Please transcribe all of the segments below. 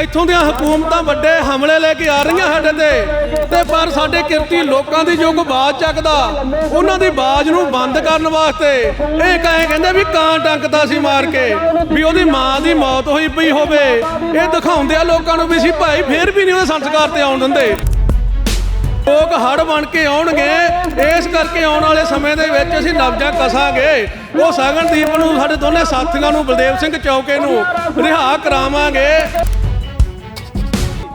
ਇੱਥੋਂ ਦੀਆਂ ਹਕੂਮਤਾਂ ਵੱਡੇ ਹਮਲੇ ਲੈ ਕੇ ਆ ਰਹੀਆਂ ਸਾਡੇ ਤੇ। ਤੇ ਪਰ ਸਾਡੇ ਕਿਰਤੀ ਲੋਕਾਂ ਦੀ ਜੋ ਕੋਈ ਆਵਾਜ਼ ਚੱਕਦਾ, ਉਹਨਾਂ ਦੀ ਆਵਾਜ਼ ਨੂੰ ਬੰਦ ਕਰਨ ਵਾਸਤੇ ਇਹ ਕਹੇ ਕਹਿੰਦੇ ਵੀ ਕਾਂ ਟੰਕਦਾ ਸੀ ਮਾਰ ਕੇ, ਵੀ ਉਹਦੀ ਮਾਂ ਦੀ ਮੌਤ ਹੋਈ ਪਈ ਹੋਵੇ। ਇਹ ਦਿਖਾਉਂਦੇ ਆ ਲੋਕਾਂ ਨੂੰ ਵੀ ਸੀ ਭਾਈ ਫੇਰ ਵੀ ਨਹੀਂ ਉਹਦੇ ਸੰਸਕਾਰ ਤੇ ਆਉਣ ਦਿੰਦੇ। ਲੋਕ ਹੜ ਬਣ ਕੇ ਆਉਣਗੇ, ਇਸ ਕਰਕੇ ਆਉਣ ਵਾਲੇ ਸਮੇਂ ਦੇ ਵਿੱਚ ਅਸੀਂ ਨਵਜਾ ਕਸਾਂਗੇ। ਉਹ ਸਗਨਦੀਪ ਨੂੰ, ਸਾਡੇ ਦੋਨੇ ਸਾਥੀਆਂ ਨੂੰ, ਬਲਦੇਵ ਸਿੰਘ ਚੌਕੇ ਨੂੰ ਰਿਹਾ ਕਰਾਵਾਂਗੇ।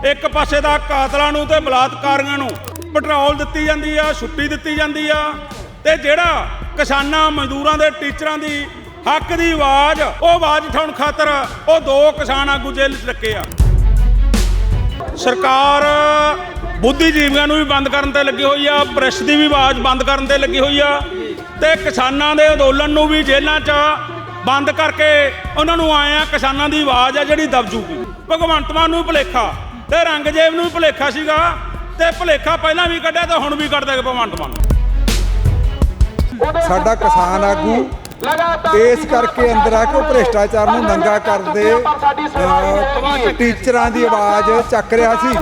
ਇੱਕ ਪਾਸੇ ਦਾ ਕਾਤਲਾਂ ਨੂੰ ਤੇ ਬਲਾਤਕਾਰੀਆਂ ਨੂੰ ਪੈਟਰੋਲ ਦਿੱਤੀ ਜਾਂਦੀ ਆ, ਛੁੱਟੀ ਦਿੱਤੀ ਜਾਂਦੀ ਆ। ਤੇ ਜਿਹੜਾ ਕਿਸਾਨਾਂ, ਮਜ਼ਦੂਰਾਂ ਦੇ ਟੀਚਰਾਂ ਦੀ ਹੱਕ ਦੀ ਆਵਾਜ਼, ਉਹ ਆਵਾਜ਼ ਉਠਾਉਣ ਖਾਤਰ ਉਹ ਦੋ ਕਿਸਾਨ ਆਗੂ ਜੇਲ੍ਹ 'ਚ ਰੱਖੇ ਆ। ਸਰਕਾਰ ਬੁੱਧੀਜੀਵੀਆਂ ਨੂੰ ਵੀ ਬੰਦ ਕਰਨ ਤੇ ਲੱਗੀ ਹੋਈ ਆ, ਪ੍ਰੈਸ ਦੀ ਵੀ ਆਵਾਜ਼ ਬੰਦ ਕਰਨ ਤੇ ਲੱਗੀ ਹੋਈ ਆ ਤੇ ਕਿਸਾਨਾਂ ਦੇ ਅੰਦੋਲਨ ਨੂੰ ਵੀ ਜੇਲ੍ਹਾਂ 'ਚ ਬੰਦ ਕਰਕੇ ਉਹਨਾਂ ਨੂੰ ਆਏ ਆ, ਕਿਸਾਨਾਂ ਦੀ ਆਵਾਜ਼ ਆ ਜਿਹੜੀ ਦਬ ਜੂਗੀ। ਭਗਵੰਤ ਮਾਨ ਨੂੰ ਭੁਲੇਖਾ। ਤੇ ਰੰਗਜੇਬ ਨੂੰ ਵੀ ਭੁਲੇਖਾ ਸੀਗਾ ਤੇ ਭੁਲੇਖਾ ਪਹਿਲਾਂ ਵੀ ਕੱਢਿਆ ਤੇ ਹੁਣ ਵੀ ਕੱਢ ਦੇਗਾ ਭਗਵੰਤ ਮਾਨ ਸਾਡਾ ਕਿਸਾਨ ਆਗੂ ਇਸ ਕਰਕੇ ਅੰਦਰ ਆ ਕੇ ਭ੍ਰਿਸ਼ਟਾਚਾਰ ਨੂੰ ਨੰਗਾ ਕਰਦੇ ਟੀਚਰਾਂ ਦੀ ਆਵਾਜ਼ ਚੱਕ ਰਿਹਾ ਸੀ।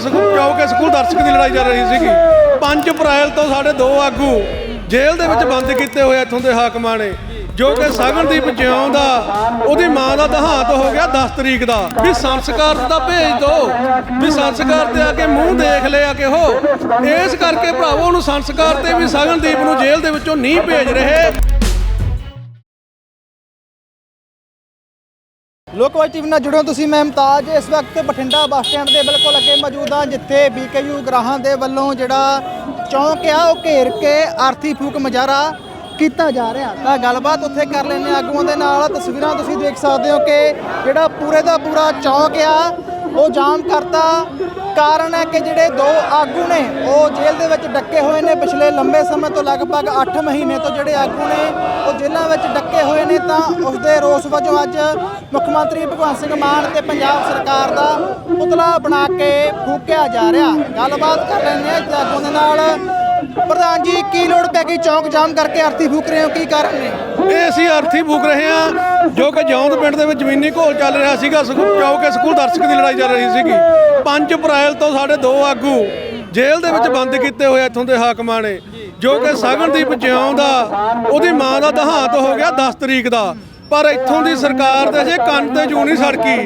ਸਕੂਲ ਚੌਕੇ ਸਕੂਲ ਦਰਸ਼ਕ ਦੀ ਲੜਾਈ ਚੱਲ ਰਹੀ ਸੀਗੀ। 5 ਅਪ੍ਰੈਲ ਤੋਂ ਸਾਡੇ ਦੋ ਆਗੂ ਜੇਲ੍ਹ ਦੇ ਵਿੱਚ ਬੰਦ ਕੀਤੇ ਹੋਏ ਇੱਥੋਂ ਦੇ ਹਾਕਮਾਂ ਨੇ। ਜੋ ਕਿ ਸਗਨਦੀਪ ਜਿਉਂ ਦਾ ਉਹਦੀ ਮਾਂ ਦਾ ਦੇਹਾਂਤ ਹੋ ਗਿਆ 10 ਤਰੀਕ ਦਾ। ਵੀ ਸੰਸਕਾਰ ਦਾ ਭੇਜ ਦਿਓ ਵੀ ਸੰਸਕਾਰ ਤੇ ਆ ਕੇ ਮੂੰਹ ਦੇਖ ਲਿਆ ਕਿ ਹੋ ਇਸ ਕਰਕੇ ਭਰਾਵੋ, ਉਹਨੂੰ ਸੰਸਕਾਰ ਤੇ ਵੀ ਸਗਨਦੀਪ ਨੂੰ ਜੇਲ੍ਹ ਦੇ ਵਿੱਚੋਂ ਨਹੀਂ ਭੇਜ ਰਹੇ। ਲੋਕਵਾਈ ਟੀਵੀ ਨਾਲ ਜੁੜੋ ਤੁਸੀਂ, ਮੈਂ ਮੁਮਤਾਜ। ਇਸ ਵਕਤ ਬਠਿੰਡਾ ਬੱਸ ਸਟੈਂਡ ਦੇ ਬਿਲਕੁਲ ਅੱਗੇ ਮੌਜੂਦ ਹਾਂ, ਜਿੱਥੇ ਬੀਕੇਯੂ ਗ੍ਰਾਹਾਂ ਦੇ ਵੱਲੋਂ ਜਿਹੜਾ ਚੌਂਕ ਆ, ਉਹ ਘੇਰ ਕੇ ਆਰਥੀ ਫੂਕ ਮੁਜ਼ਾਹਰਾ ਕੀਤਾ ਜਾ ਰਿਹਾ। ਤਾਂ ਗੱਲਬਾਤ ਉੱਥੇ ਕਰ ਲੈਣੇ ਆਗੂਆਂ ਦੇ ਨਾਲ। ਤਸਵੀਰਾਂ ਤੁਸੀਂ ਦੇਖ ਸਕਦੇ ਹੋ ਕਿ ਜਿਹੜਾ ਪੂਰੇ ਦਾ ਪੂਰਾ ਚੌਂਕ ਆ, ਉਹ ਜਾਮ ਕਰਤਾ। ਕਾਰਨ ਹੈ ਕਿ ਜਿਹੜੇ ਦੋ ਆਗੂ ਨੇ, ਉਹ ਜੇਲ੍ਹ ਦੇ ਵਿੱਚ ਡੱਕੇ ਹੋਏ ਨੇ ਪਿਛਲੇ ਲੰਬੇ ਸਮੇਂ ਤੋਂ, ਲਗਭਗ 8 ਮਹੀਨੇ ਤੋਂ ਜਿਹੜੇ ਆਗੂ ਨੇ, ਉਹ ਜੇਲ੍ਹਾਂ ਵਿੱਚ ਡੱਕੇ ਹੋਏ ਨੇ। ਤਾਂ ਉਸ ਦੇ ਰੋਸ ਵਜੋਂ ਅੱਜ ਮੁੱਖ ਮੰਤਰੀ ਭਗਵੰਤ ਸਿੰਘ ਮਾਨ ਤੇ ਪੰਜਾਬ ਸਰਕਾਰ ਦਾ ਪੁਤਲਾ ਬਣਾ ਕੇ ਫੂਕਿਆ ਜਾ ਰਿਹਾ। ਗੱਲਬਾਤ ਕਰ ਲੈਂਦੇ ਹਾਂ ਇਸ ਆਗੂ ਦੇ ਨਾਲ। ਪ੍ਰਧਾਨ ਜੀ, ਕੀ ਲੋੜ ਪੈ ਗਈ ਚੌਂਕ ਜਾਮ ਕਰਕੇ ਆਰਤੀ ਫੂਕ ਰਹੇ ਹੋ? ਕੀ ਕਾਰਨ ਨੇ? ਇਹ ਅਸੀਂ ਅਰਥੀ ਫੂਕ ਰਹੇ ਹਾਂ, ਜੋ ਕਿ ਜੌਂਦ ਪਿੰਡ ਦੇ ਵਿੱਚ ਜ਼ਮੀਨੀ ਘੋਲ ਚੱਲ ਰਿਹਾ ਸੀਗਾ ਸਕੂਲ ਚੌਕੇ ਸਕੂਲ ਦਰਸ਼ਕ ਦੀ ਲੜਾਈ ਚੱਲ ਰਹੀ ਸੀਗੀ। 5 ਅਪ੍ਰੈਲ ਤੋਂ ਸਾਡੇ ਦੋ ਆਗੂ ਜੇਲ੍ਹ ਦੇ ਵਿੱਚ ਬੰਦ ਕੀਤੇ ਹੋਏ ਇੱਥੋਂ ਦੇ ਹਾਕਮਾਂ ਨੇ, ਜੋ ਕਿ ਸਗਨਦੀਪ ਜਿਉਂ ਦਾ, ਉਹਦੀ ਮਾਂ ਦਾ ਦੇਹਾਂਤ ਹੋ ਗਿਆ 10 ਤਰੀਕ ਦਾ। ਪਰ ਇੱਥੋਂ ਦੀ ਸਰਕਾਰ ਦੇ ਜੇ ਕੰਨ ਤੇ ਜੂ ਨਹੀਂ ਸੜਕੀ,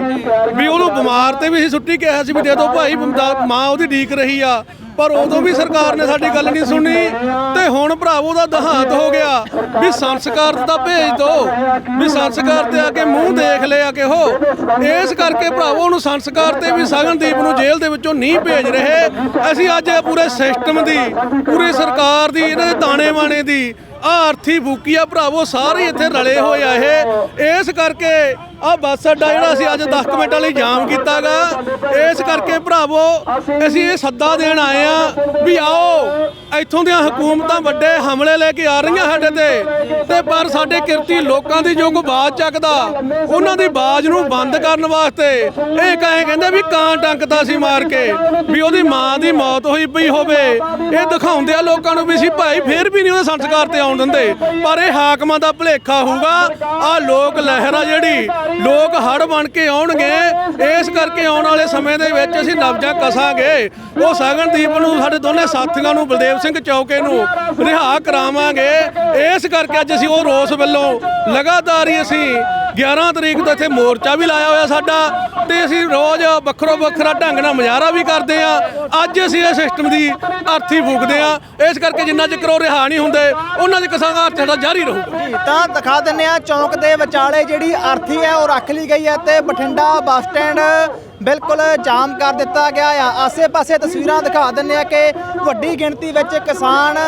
ਵੀ ਉਹਨੂੰ ਬਿਮਾਰ ਤੇ ਵੀ ਅਸੀਂ ਛੁੱਟੀ ਕਿਹਾ ਸੀ ਵੀ ਦੇ ਦਿਓ ਭਾਈ ਮਾਂ ਉਹਦੀ ਢੀਕ ਰਹੀ ਆ ਪਰ ਉਦੋਂ ਵੀ ਸਰਕਾਰ ਨੇ ਸਾਡੀ ਗੱਲ ਨਹੀਂ ਸੁਣੀ ਤੇ ਹੁਣ ਭਰਾਵੋ ਦਾ ਦੇਹਾਂਤ ਹੋ ਗਿਆ ਵੀ ਸੰਸਕਾਰ ਦਾ ਭੇਜ ਦਿਓ ਵੀ ਸੰਸਕਾਰ ਤੇ ਆ ਕੇ ਮੂੰਹ ਦੇਖ ਲਿਆ ਕਿ ਹੋ ਇਸ ਕਰਕੇ ਭਰਾਵੋ ਨੂੰ ਸੰਸਕਾਰ ਤੇ ਵੀ ਸਗਨਦੀਪ ਨੂੰ ਜੇਲ੍ਹ ਦੇ ਵਿੱਚੋਂ ਨਹੀਂ ਭੇਜ ਰਹੇ। ਅਸੀਂ ਅੱਜ ਪੂਰੇ ਸਿਸਟਮ ਦੀ, ਪੂਰੀ ਸਰਕਾਰ ਦੀ, ਇਹਨਾਂ ਦੇ ਤਾਣੇ ਬਾਣੇ ਦੀ ਆਹ ਅਰਥੀ ਫੂਕੀ ਆ। ਭਰਾਵੋ ਸਾਰੇ ਇੱਥੇ ਰਲੇ ਹੋਏ ਆ ਇਹ। ਇਸ ਕਰਕੇ ਆ ਬੱਸ ਅੱਡਾ ਜਿਹੜਾ ਅਸੀਂ ਅੱਜ 10 ਮਿੰਟਾਂ ਲਈ ਜਾਮ ਕੀਤਾਗਾ। ਇਸ ਕਰਕੇ ਭਰਾਵੋ, ਅਸੀਂ ਇਹ ਸੱਦਾ ਦੇਣ ਆਏ ਆ ਵੀ ਆਓ, ਇੱਥੋਂ ਦੀਆਂ ਹਕੂਮਤਾਂ ਵੱਡੇ ਹਮਲੇ ਲੈ ਕੇ ਆ ਰਹੀਆਂ ਸਾਡੇ ਤੇ। ਤੇ ਪਰ ਸਾਡੇ ਕਿਰਤੀ ਲੋਕਾਂ ਦੀ ਜੋ ਕੋਈ ਆਵਾਜ਼ ਚੱਕਦਾ, ਉਹਨਾਂ ਦੀ ਆਵਾਜ਼ ਨੂੰ ਬੰਦ ਕਰਨ ਵਾਸਤੇ ਇਹ ਕਹੇ ਕਹਿੰਦੇ ਵੀ ਕਾਂ ਟੰਕਦਾ ਸੀ ਮਾਰ ਕੇ, ਵੀ ਉਹਦੀ ਮਾਂ ਦੀ ਮੌਤ ਹੋਈ ਪਈ ਹੋਵੇ। ਇਹ ਦਿਖਾਉਂਦੇ ਆ ਲੋਕਾਂ ਨੂੰ ਵੀ ਸੀ ਭਾਈ ਫੇਰ ਵੀ ਨਹੀਂ ਉਹਦੇ ਸੰਸਕਾਰ ਤੇ ਆਉਣ ਦਿੰਦੇ। ਪਰ ਇਹ ਹਾਕਮਾਂ ਦਾ ਭਲੇਖਾ ਹੋਊਗਾ। ਆ ਲੋਕ ਲਹਿਰ ਆ ਜਿਹੜੀ ਲੋਕ ਹੜ ਬਣ ਕੇ ਆਉਣਗੇ। ਇਸ ਕਰਕੇ ਆਉਣ ਵਾਲੇ ਸਮੇਂ ਦੇ ਵਿੱਚ ਅਸੀਂ ਨਬਜਾਂ ਕਸਾਂਗੇ। ਉਹ ਸਗਨਦੀਪ ਨੂੰ, ਸਾਡੇ ਦੋਨੇ ਸਾਥੀਆਂ ਨੂੰ, ਬਲਦੇਵ ਸਿੰਘ ਚੌਕੇ ਨੂੰ ਰਿਹਾ ਕਰਾਵਾਂਗੇ। ਇਸ ਕਰਕੇ ਅੱਜ ਅਸੀਂ ਉਹ ਰੋਸ ਵੱਲੋਂ ਲਗਾਤਾਰ ਹੀ ਅਸੀਂ 11 ਤਰੀਕ ਤੋਂ ਇੱਥੇ ਮੋਰਚਾ ਵੀ ਲਾਇਆ ਹੋਇਆ ਸਾਡਾ ਤੇ ਅਸੀਂ ਰੋਜ਼ ਵੱਖਰੋ ਵੱਖਰਾ ਢੰਗ ਨਾਲ ਮੁਜ਼ਾਹਰਾ ਵੀ ਕਰਦੇ ਆ ਅੱਜ ਅਸੀਂ ਇਹ ਸਿਸਟਮ ਦੀ ਅਰਥੀ ਫੂਕਦੇ ਆ ਇਸ ਕਰਕੇ ਜਿੰਨਾ ਚਿਰ ਉਹ ਰਿਹਾ ਨਹੀਂ ਹੁੰਦੇ, ਉਹਨਾਂ ਦੇ ਕਿਸਾਨ ਸਾਡਾ ਜਾਰੀ ਰਹੂਗਾ। ਜੀ, ਤਾਂ ਦਿਖਾ ਦਿੰਨੇ ਆ ਚੌਂਕ ਦੇ ਵਿਚਾਲੇ ਜਿਹੜੀ ਅਰਥੀ ਹੈ ਉਹ ਰੱਖ ਲਈ ਗਈ ਹੈ ਤੇ ਬਠਿੰਡਾ ਬੱਸ ਸਟੈਂਡ ਬਿਲਕੁਲ ਜਾਮ ਕਰ ਦਿੱਤਾ ਗਿਆ ਆ। ਆਸੇ-ਪਾਸੇ ਤਸਵੀਰਾਂ ਦਿਖਾ ਦਿੰਨੇ ਆ ਕਿ ਵੱਡੀ ਗਿਣਤੀ ਵਿੱਚ ਕਿਸਾਨ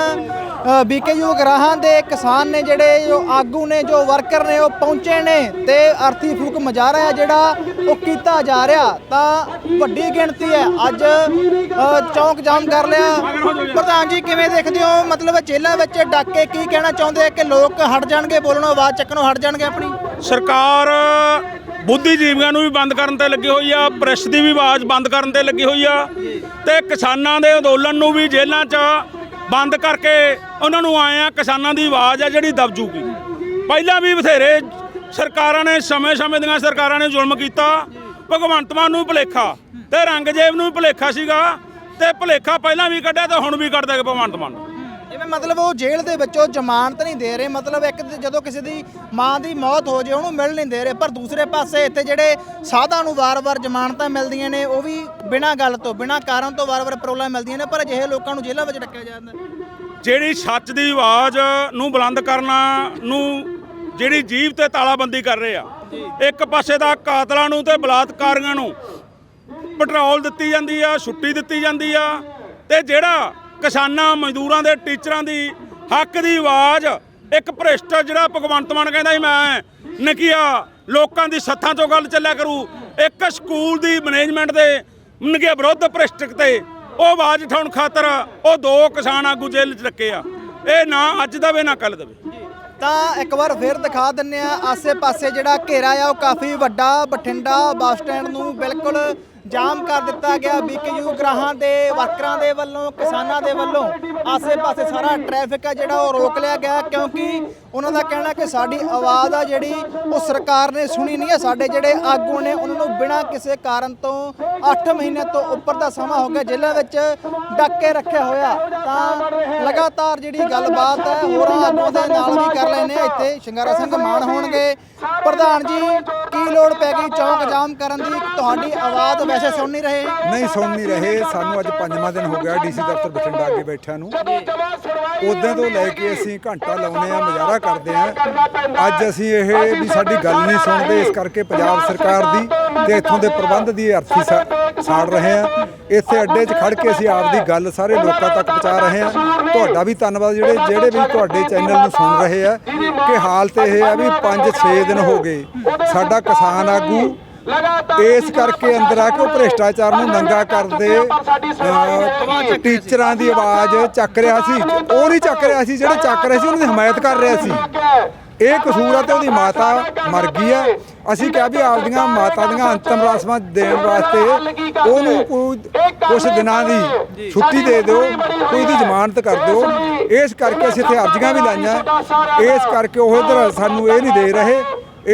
ਬੀਕੇਯੂ ਗਰਾਹਾਂ ਦੇ ਕਿਸਾਨ ਨੇ ਜਿਹੜੇ ਜੋ ਆਗੂ ਨੇ, ਜੋ ਵਰਕਰ ਨੇ, ਉਹ ਪਹੁੰਚੇ ਨੇ ਤੇ ਅਰਥੀ ਫੂਕ ਮੁਜ਼ਾਹਰਾ ਜਿਹੜਾ ਉਹ ਕੀਤਾ ਜਾ ਰਿਹਾ। ਤਾਂ ਵੱਡੀ ਗਿਣਤੀ ਹੈ। ਅੱਜ ਚੌਂਕ ਜਾਮ ਕਰ ਲਿਆ। ਪ੍ਰਧਾਨ ਜੀ, ਕਿਵੇਂ ਦੇਖਦੇ ਹੋ? ਮਤਲਬ ਜੇਲ੍ਹਾਂ ਵਿੱਚ ਡੱਕ ਕੇ ਕੀ ਕਹਿਣਾ ਚਾਹੁੰਦੇ ਆ ਕਿ ਲੋਕ ਹਟ ਜਾਣਗੇ? ਬੋਲਣੋਂ ਆਵਾਜ਼ ਚੱਕਣੋਂ ਹਟ ਜਾਣਗੇ ਆਪਣੀ? ਸਰਕਾਰ ਬੁੱਧੀਜੀਵੀਆਂ ਨੂੰ ਵੀ ਬੰਦ ਕਰਨ ਤੇ ਲੱਗੀ ਹੋਈ ਆ, ਪ੍ਰੈਸ ਦੀ ਵੀ ਆਵਾਜ਼ ਬੰਦ ਕਰਨ ਤੇ ਲੱਗੀ ਹੋਈ ਆ ਤੇ ਕਿਸਾਨਾਂ ਦੇ ਅੰਦੋਲਨ ਨੂੰ ਵੀ ਜੇਲ੍ਹਾਂ 'ਚ ਬੰਦ ਕਰਕੇ ਉਹਨਾਂ ਨੂੰ ਆਏ ਆ, ਕਿਸਾਨਾਂ ਦੀ ਆਵਾਜ਼ ਆ ਜਿਹੜੀ ਦਬ ਜੂਗੀ। ਪਹਿਲਾਂ ਵੀ ਬਥੇਰੇ ਸਰਕਾਰਾਂ ਨੇ, ਸਮੇਂ-ਸਮੇਂ ਦੀਆਂ ਸਰਕਾਰਾਂ ਨੇ ਜ਼ੁਲਮ ਕੀਤਾ। ਭਗਵੰਤ ਮਾਨ ਨੂੰ ਵੀ ਭੁਲੇਖਾ ਤੇ ਰੰਗਜੇਬ ਨੂੰ ਵੀ ਭੁਲੇਖਾ ਸੀਗਾ ਤੇ ਭੁਲੇਖਾ ਪਹਿਲਾਂ ਵੀ ਕੱਢਿਆ ਤੇ ਹੁਣ ਵੀ ਕੱਢਦਾ ਭਗਵੰਤ ਮਾਨ ਜਿਵੇਂ ਮਤਲਬ ਉਹ ਜੇਲ੍ਹ ਦੇ ਵਿੱਚੋਂ ਜ਼ਮਾਨਤ ਨਹੀਂ ਦੇ ਰਹੇ, ਮਤਲਬ ਇੱਕ ਤੇ ਜਦੋਂ ਕਿਸੇ ਦੀ ਮਾਂ ਦੀ ਮੌਤ ਹੋ ਜੇ, ਉਹਨੂੰ ਮਿਲ ਨਹੀਂ ਦੇ ਰਹੇ, ਪਰ ਦੂਸਰੇ ਪਾਸੇ ਇੱਥੇ ਜਿਹੜੇ ਸਾਧਾਂ ਨੂੰ ਵਾਰ-ਵਾਰ ਜ਼ਮਾਨਤਾਂ ਮਿਲਦੀਆਂ ਨੇ, ਉਹ ਵੀ ਬਿਨਾਂ ਗੱਲ ਤੋਂ, ਬਿਨਾਂ ਕਾਰਨ ਤੋਂ ਵਾਰ-ਵਾਰ ਪ੍ਰੋਬਲਮ ਮਿਲਦੀਆਂ ਨੇ, ਪਰ ਅਜਿਹੇ ਲੋਕਾਂ ਨੂੰ ਜੇਲ੍ਹਾਂ ਵਿੱਚ ਰੱਖਿਆ ਜਾਂਦਾ ਜਿਹੜੀ ਸੱਚ ਦੀ ਆਵਾਜ਼ ਨੂੰ ਬੁਲੰਦ ਕਰਨਾ ਨੂੰ ਜਿਹੜੀ ਜੀਵ ਤੇ ਤਾਲਾਬੰਦੀ ਕਰ ਰਹੇ ਆ, ਇੱਕ ਪਾਸੇ ਦਾ ਕਾਤਲਾਂ ਨੂੰ ਤੇ ਬਲਾਤਕਾਰੀਆਂ ਨੂੰ ਪੈਟਰੋਲ ਦਿੱਤੀ ਜਾਂਦੀ ਆ, ਛੁੱਟੀ ਦਿੱਤੀ ਜਾਂਦੀ ਆ, ਤੇ ਜਿਹੜਾ ਕਿਸਾਨਾਂ, ਮਜ਼ਦੂਰਾਂ ਦੇ ਟੀਚਰਾਂ ਦੀ ਹੱਕ ਦੀ ਆਵਾਜ਼, ਇੱਕ ਭ੍ਰਿਸ਼ਟ ਜਿਹੜਾ ਭਗਵੰਤ ਮਾਨ ਕਹਿੰਦਾ ਸੀ, ਮੈਂ ਨਕੀਆ ਲੋਕਾਂ ਦੀ ਸੱਥਾਂ ਤੋਂ ਗੱਲ ਚੱਲਿਆ ਕਰੂ। ਇੱਕ ਸਕੂਲ ਦੀ ਮੈਨੇਜਮੈਂਟ ਦੇ ਨਕੀਆ ਵਿਰੁੱਧ ਭ੍ਰਿਸ਼ਟ ਤੇ ਉਹ ਆਵਾਜ਼ ਉਠਾਉਣ ਖਾਤਰ ਉਹ ਦੋ ਕਿਸਾਨ ਆਗੂ ਜੇਲ੍ਹ 'ਚ ਰੱਖੇ ਆ। ਇਹ ਨਾ ਅੱਜ ਦਵੇ ਨਾ ਕੱਲ ਦਵੇ ਤਾਂ ਇੱਕ ਵਾਰ ਫੇਰ ਦਿਖਾ ਦਿੰਨੇ ਆ, ਆਸੇ-ਪਾਸੇ ਜਿਹੜਾ ਘੇਰਾ ਆ, ਉਹ ਕਾਫੀ ਵੱਡਾ ਬਠਿੰਡਾ ਬੱਸ ਸਟੈਂਡ ਨੂੰ ਬਿਲਕੁਲ ਜਾਮ ਕਰ ਦਿੱਤਾ ਗਿਆ ਬੀਕਯੂ ਗ੍ਰਾਹਾਂ ਦੇ ਵਰਕਰਾਂ ਦੇ ਵੱਲੋਂ, ਕਿਸਾਨਾਂ ਦੇ ਵੱਲੋਂ। ਆਸੇ-ਪਾਸੇ ਸਾਰਾ ਟ੍ਰੈਫਿਕ ਹੈ ਜਿਹੜਾ ਉਹ ਰੋਕ ਲਿਆ ਗਿਆ ਕਿਉਂਕਿ ਉਹਨਾਂ ਦਾ ਕਹਿਣਾ ਕਿ ਸਾਡੀ ਆਵਾਜ਼ ਆ ਜਿਹੜੀ, ਉਹ ਸਰਕਾਰ ਨੇ ਸੁਣੀ ਨਹੀਂ ਹੈ ਸਾਡੇ ਜਿਹੜੇ ਆਗੂ ਨੇ, ਉਹਨਾਂ ਨੂੰ ਬਿਨਾਂ ਕਿਸੇ ਕਾਰਨ ਤੋਂ 8 ਮਹੀਨੇ ਤੋਂ ਉੱਪਰ ਦਾ ਸਮਾਂ ਹੋ ਗਿਆ, ਜੇਲ੍ਹਾਂ ਵਿੱਚ ਡੱਕ ਕੇ ਰੱਖਿਆ ਹੋਇਆ। ਤਾਂ ਲਗਾਤਾਰ ਜਿਹੜੀ ਗੱਲਬਾਤ ਹੈ, ਹੋਰਾਂ ਆਗੂਆਂ ਦੇ ਨਾਲ ਵੀ ਕਰ ਲੈਨੇ ਆ। ਇੱਥੇ ਸ਼ਿੰਗਾਰਾ ਸਿੰਘ ਮਾਨ ਹੋਣਗੇ। ਪ੍ਰਧਾਨ ਜੀ ਕੀ ਲੋੜ ਪੈ ਗਈ ਚੌਂਕ ਜਾਮ ਕਰਨ ਦੀ? ਤੁਹਾਡੀ ਆਵਾਜ਼ ਵੈਸੇ ਸੁਣ ਨਹੀਂ ਰਹੇ। ਨਹੀਂ ਸੁਣ ਨਹੀਂ ਰਹੇ। ਸਾਨੂੰ ਅੱਜ ਪੰਜਵਾਂ ਦਿਨ ਹੋ ਗਿਆ ਡੀਸੀ ਦਫ਼ਤਰ ਬਠਿੰਡਾ ਅੱਗੇ ਬੈਠਿਆਂ ਨੂੰ। ਉਦੋਂ ਤੋਂ ਲੈ ਕੇ ਅਸੀਂ ਘੰਟਾ ਲਾਉਨੇ ਆ ਮੁਜ਼ਾਹਰਾ ਕਰਦੇ ਆ ਅੱਜ ਅਸੀਂ ਇਹ ਵੀ ਸਾਡੀ ਗੱਲ ਨਹੀਂ ਸੁਣਦੇ। ਇਸ ਕਰਕੇ ਪੰਜਾਬ ਸਰਕਾਰ ਦੀ ਤੇ ਇੱਥੋਂ ਦੇ ਪ੍ਰਬੰਧ ਦੀ ਅਰਥੀ ਸਾੜ ਰਹੇ ਆ ਇੱਥੇ ਅੱਡੇ 'ਚ ਖੜ ਕੇ ਅਸੀਂ ਆਪਦੀ ਗੱਲ ਸਾਰੇ ਲੋਕਾਂ ਤੱਕ ਪਹੁੰਚਾ ਰਹੇ ਹਾਂ। ਤੁਹਾਡਾ ਵੀ ਧੰਨਵਾਦ, ਜਿਹੜੇ ਜਿਹੜੇ ਵੀ ਤੁਹਾਡੇ ਚੈਨਲ ਨੂੰ ਸੁਣ ਰਹੇ ਆ ਕਿ ਹਾਲਤ ਇਹ ਆ ਵੀ 5-6 ਦਿਨ ਹੋ ਗਏ ਸਾਡਾ ਕਿਸਾਨ ਆਗੂ ਇਸ ਕਰਕੇ ਅੰਦਰ ਆ ਕੇ ਉਹ ਭ੍ਰਿਸ਼ਟਾਚਾਰ ਨੂੰ ਨੰਗਾ ਕਰਦੇ ਟੀਚਰਾਂ ਦੀ ਆਵਾਜ਼ ਚੱਕ ਰਿਹਾ ਸੀ। ਉਹ ਨਹੀਂ ਚੱਕ ਰਿਹਾ ਸੀ, ਜਿਹੜੇ ਚੱਕ ਰਹੇ ਸੀ, ਉਹਨਾਂ ਦੀ ਹਮਾਇਤ ਕਰ ਰਿਹਾ ਸੀ। ਇਹ ਕਸੂਰ ਆ ਤੇ ਉਹਦੀ ਮਾਤਾ ਮਰ ਗਈ ਆ। ਅਸੀਂ ਕਿਹਾ ਵੀ ਆਪਦੀਆਂ ਮਾਤਾ ਦੀਆਂ ਅੰਤਮ ਰਸਮਾਂ ਦੇਣ ਵਾਸਤੇ ਉਹਨੂੰ ਕੋਈ ਕੁਝ ਦਿਨਾਂ ਦੀ ਛੁੱਟੀ ਦੇ ਦਿਓ, ਕੋਈ ਦੀ ਜ਼ਮਾਨਤ ਕਰ ਦਿਓ। ਇਸ ਕਰਕੇ ਅਸੀਂ ਇੱਥੇ ਅਰਜ਼ੀਆਂ ਵੀ ਲਾਈਆਂ। ਇਸ ਕਰਕੇ ਉਹ ਇਧਰ ਸਾਨੂੰ ਇਹ ਨਹੀਂ ਦੇ ਰਹੇ।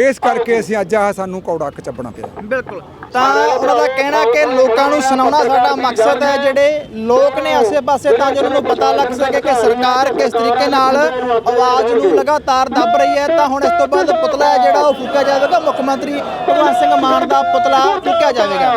ਇਸ ਕਰਕੇ ਅਸੀਂ ਅੱਜ ਆ ਸਾਨੂੰ ਕੌੜਾ ਚੱਬਣਾ ਪਿਆ। ਬਿਲਕੁਲ। ਤਾਂ ਉਹਨਾਂ ਦਾ ਕਹਿਣਾ ਕਿ ਲੋਕਾਂ ਨੂੰ ਸੁਣਾਉਣਾ ਸਾਡਾ ਮਕਸਦ ਹੈ, ਜਿਹੜੇ ਲੋਕ ਨੇ ਆਸੇ-ਪਾਸੇ ਤਾਂ ਜੋ ਉਹਨਾਂ ਨੂੰ ਪਤਾ ਲੱਗ ਸਕੇ ਕਿ ਸਰਕਾਰ ਕਿਸ ਤਰੀਕੇ ਨਾਲ ਆਵਾਜ਼ ਨੂੰ ਲਗਾਤਾਰ ਦੱਬ ਰਹੀ ਹੈ, ਤਾਂ ਹੁਣ ਇਸ ਤੋਂ ਬਾਅਦ ਪੁਤਲਾ ਹੈ ਜਿਹੜਾ ਉਹ ਫੂਕਿਆ ਜਾਵੇਗਾ, ਮੁੱਖ ਮੰਤਰੀ ਭਗਵੰਤ ਸਿੰਘ ਮਾਨ ਦਾ ਪੁਤਲਾ ਫੂਕਿਆ ਜਾਵੇਗਾ।